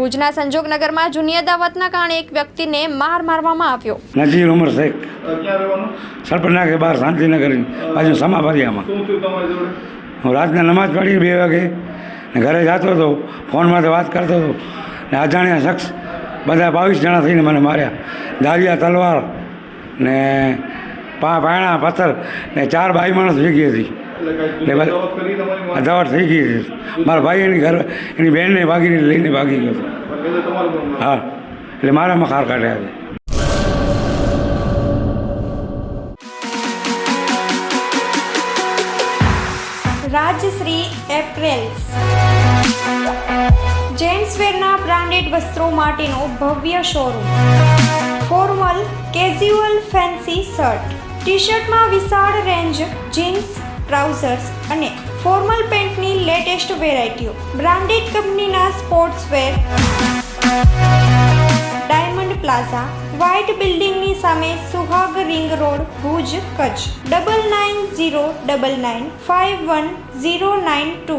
ભુજના સંજોગનગરમાં જૂની અદાવતના કારણે એક વ્યક્તિને માર મારવામાં આવ્યો. નજીર ઉમર શેખ ક્યાં કે બહાર શાંતિનગર બાજુ જોડે? હું રાતના નમાઝ પડી બે વાગે ને ઘરે જતો હતો તો વાત કરતો હતો. ને અજાણ્યા શખ્સ બધા બાવીસ જણા થઈને મને માર્યા. દારિયા તલવાર ને પા પાયણા પથ્થર ને ચાર બાઈ માણસ ભેગી હતી. એટલે દાવત થઈ ગઈ છે. મારા ભાઈ એની ઘર એની બહેનને ભાગીને લઈને ભાગી ગયો હતો. હા. એટલે મારામાં ખાર કાઢ્યા છે રાજશ્રી એપ્રેલ્સ. જેન્ટ્સવેરના બ્રાન્ડેડ વસ્ત્રો માટેનો ભવ્ય showroom. Formal casual fancy shirt. T શર્ટમાં વિશાળ રેન્જ જીન્સ ટ્રાઉઝર્સ અને ફોર્મલ પેન્ટની લેટેસ્ટ વેરાયટીઓ. બ્રાન્ડેડ કંપનીના સ્પોર્ટ્સવેર ડાયમંડ પ્લાઝા વ્હાઇટ બિલ્ડિંગની સામે Suhag ring road Bhuj, Kutch. Double nine zero double nine five one zero nine two